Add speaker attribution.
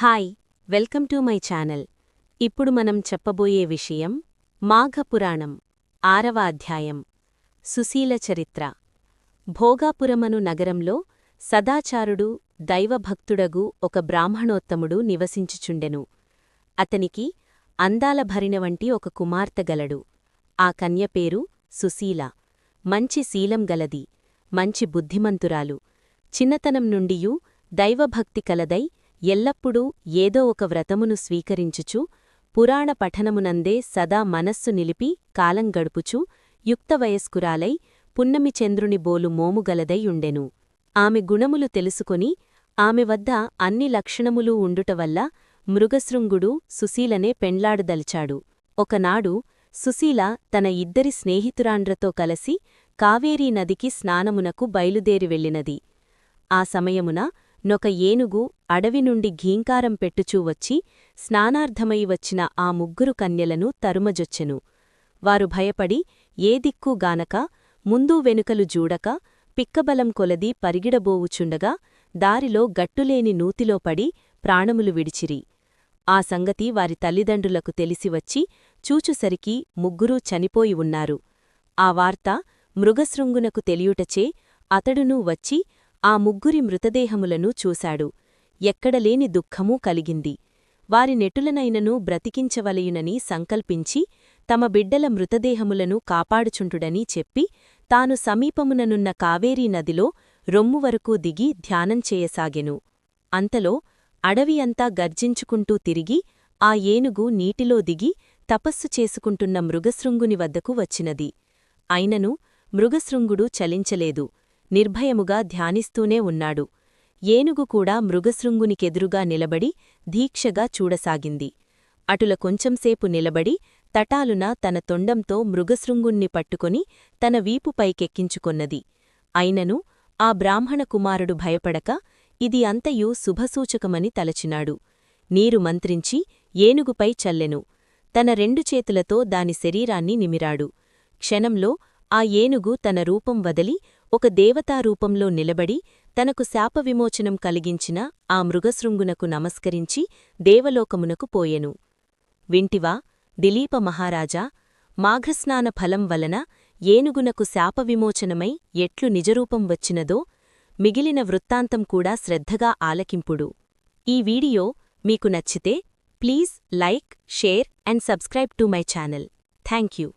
Speaker 1: Hi welcome to my channel. ఇప్పుడు మనం చెప్పబోయే విషయం మాఘపురాణం ఆరవ అధ్యాయం సుశీల చరిత్ర. భోగాపురమను నగరంలో సదాచారుడు దైవభక్తుడగు ఒక బ్రాహ్మణోత్తముడు నివసించుచుండెను. అతనికి అందాల భరిన వంటి ఒక కుమార్తె గలడు. ఆ కన్య పేరు సుశీల. మంచి శీలం గలది మంచి బుద్ధిమంతురాలు. చిన్నతనం నుండియూ దైవభక్తి కలదై ఎల్లప్పుడూ ఏదో ఒక వ్రతమును స్వీకరించుచు పురాణ పఠనమునందే సదా మనస్సు నిలిపి కాలం గడుపుచు యుక్తవయస్కురాలై పున్నమిచంద్రుని బోలు మోముగలదైయుండెను ఆమె గుణములు తెలుసుకొని ఆమె వద్ద అన్ని లక్షణములూ ఉండుటవల్ల మృగశృంగుడు సుశీలనే పెండ్లాడుదల్చాడు. ఒకనాడు సుశీల తన ఇద్దరి స్నేహితురాండ్రతో కలసి కావేరీ నదికి స్నానమునకు బయలుదేరి వెళ్ళినది. ఆ సమయమున నొక ఏనుగు అడవి నుండి ఘీంకారం పెట్టుచూ వచ్చి స్నానార్థమై వచ్చిన ఆ ముగ్గురు కన్యలను తరుమజొచ్చెను. వారు భయపడి ఏ దిక్కుగానక ముందూ వెనుకలు జూడక పిక్కబలం కొలది పరిగిడబోవుచుండగా దారిలో గట్టులేని నూతిలో పడి ప్రాణములు విడిచిరి. ఆ సంగతి వారి తల్లిదండ్రులకు తెలిసివచ్చి చూచుసరికి ముగ్గురూ చనిపోయి ఉన్నారు. ఆ వార్త మృగశృంగునకు తెలియుటచే అతడునూ వచ్చి ఆ ముగ్గురి మృతదేహములను చూశాడు. ఎక్కడలేని దుఃఖమూ కలిగింది. వారి నెటులనైనను బ్రతికించవలయునని సంకల్పించి తమ బిడ్డల మృతదేహములను కాపాడుచుంటుడని చెప్పి తాను సమీపముననున్న కావేరీ నదిలో రొమ్మువరకూ దిగి ధ్యానం చేయసాగెను. అంతలో అడవి అంతా గర్జించుకుంటూ తిరిగి ఆ ఏనుగు నీటిలో దిగి తపస్సు చేసుకుంటున్న మృగశృంగుని వద్దకు వచ్చినది. అయినను మృగశృంగుడు చలించలేదు. నిర్భయముగా ధ్యానిస్తూనే ఉన్నాడు. ఏనుగు కూడా మృగశృంగునికెదురుగా నిలబడి దీక్షగా చూడసాగింది. అటుల కొంచెంసేపు నిలబడి తటాలున తన తొండంతో మృగశృంగుణ్ణి పట్టుకొని తన వీపుపైకెక్కించుకొన్నది అయినను ఆ బ్రాహ్మణ కుమారుడు భయపడక ఇది అంతయూ శుభసూచకమని తలచినాడు. నీరు మంత్రించి ఏనుగుపై చల్లెను. తన రెండు చేతులతో దాని శరీరాన్ని నిమిరాడు. క్షణంలో ఆ ఏనుగు తన రూపం వదలి ఒక దేవతారూపంలో నిలబడి తనకు శాపవిమోచనం కలిగించిన ఆ మృగశృంగునకు నమస్కరించి దేవలోకమునకు పోయెను. వింటివా దిలీప మహారాజా మాఘస్నాన ఫలం వలన ఏనుగునకు శాపవిమోచనమై ఎట్లు నిజరూపం వచ్చినదో మిగిలిన వృత్తాంతం కూడా శ్రద్ధగా ఆలకింపుడు. ఈ వీడియో మీకు నచ్చితే please like share and subscribe to my channel. Thank you